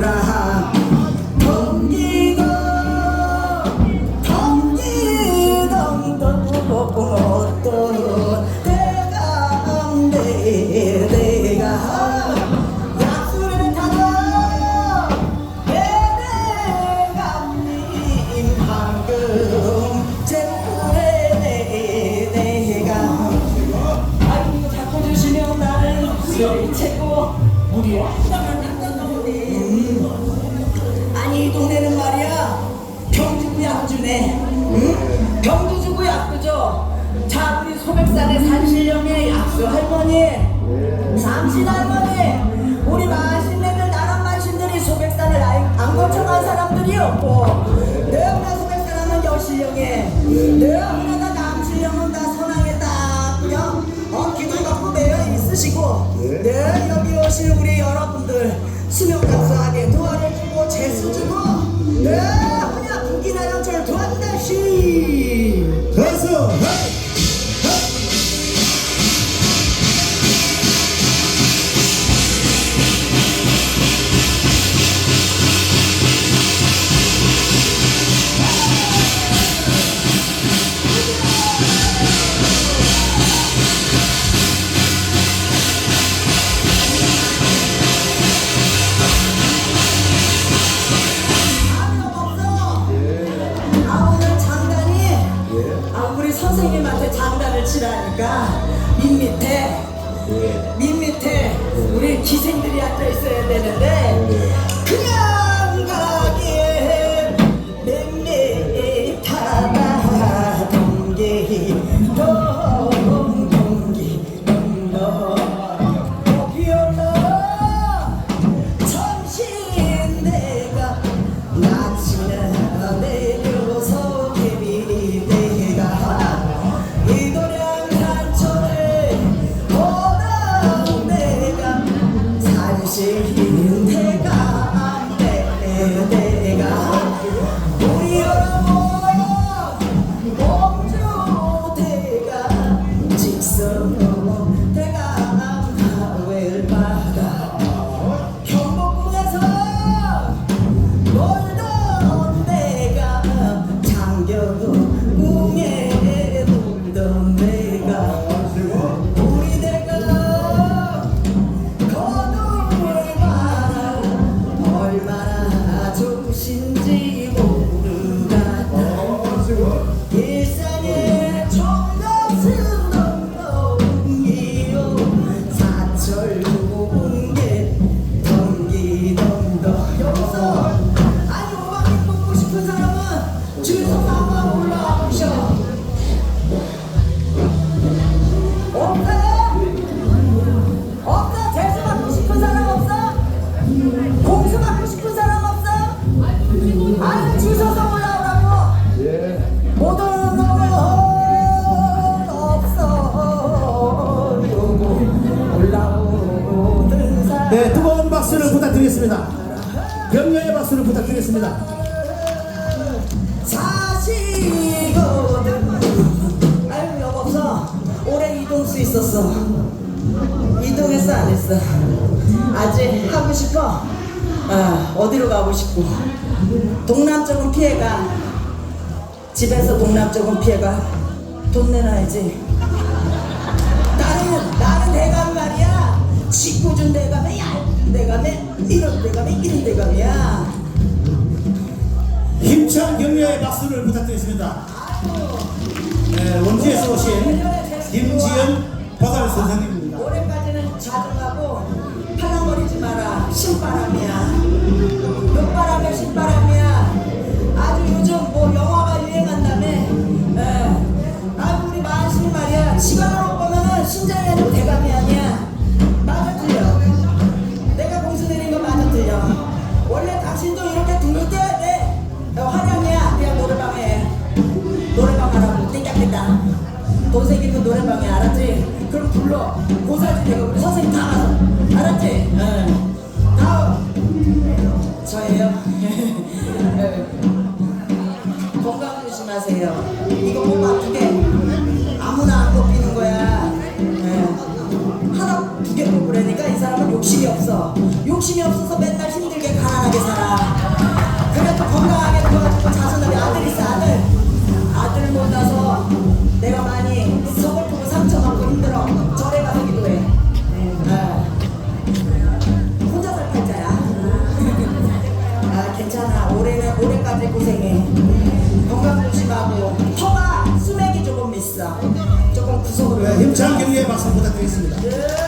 주라. 덩기도 덩기덩 또 내가 내 내가 약수를 타고 내가 님 방금 제물에 내 내가. 아이고 이거 자꾸 주시면 나는 수요일 최고 음. 동네는 말이야. 경주구 약주네 응? 경주주구 약주죠. 자 우리 소백산의 산신령의 약수 할머니. 삼신 할머니. 우리 마신네들 나란 마신들이 소백산을 안, 안 거쳐간 사람들이 없고 너무나 소백산 하면 여신령에. 너무나 다 남신령은 다 선왕에 딱 그냥 어, 기둥 갖고 매여 있으시고 네 여기 오실 우리 여러분들 수명 감 아 우리 선생님한테 장단을 치라니까 밑밑에 밑밑에 우리 기생들이 앉아 있어야 되는데 그냥 부탁드리겠습니다. 격려의 박수를 부탁드리겠습니다. 사시거든 아유 여보 없어 올해 이동수 있었어. 이동했어 안 했어? 아직 하고 싶어? 아 어디로 가고 싶고 동남쪽은 피해가. 집에서 동남쪽은 피해가. 돈 내놔야지. 나는 나는 대감 말이야. 준 대감에 얇은 대감에 이런 대감에 이런 대감이야 힘찬 격려의 박수를 부탁드리겠습니다. 네, 원주에서 오신 김지연 바달 선생님입니다. 올해까지는 자정하고 팔랑거리지 마라 신바람이야 돈 생기면 노래방에 알았지? 그럼 불러 고사지 내가 우리 선생님 다 가서 알았지? 응. 다음 저예요 네. 건강 조심하세요 이거 몸 아프게 아무나 안 뽑히는 거야 네. 하나 두개 뽑으려니까 이 사람은 욕심이 없어 박수 부탁드리겠습니다.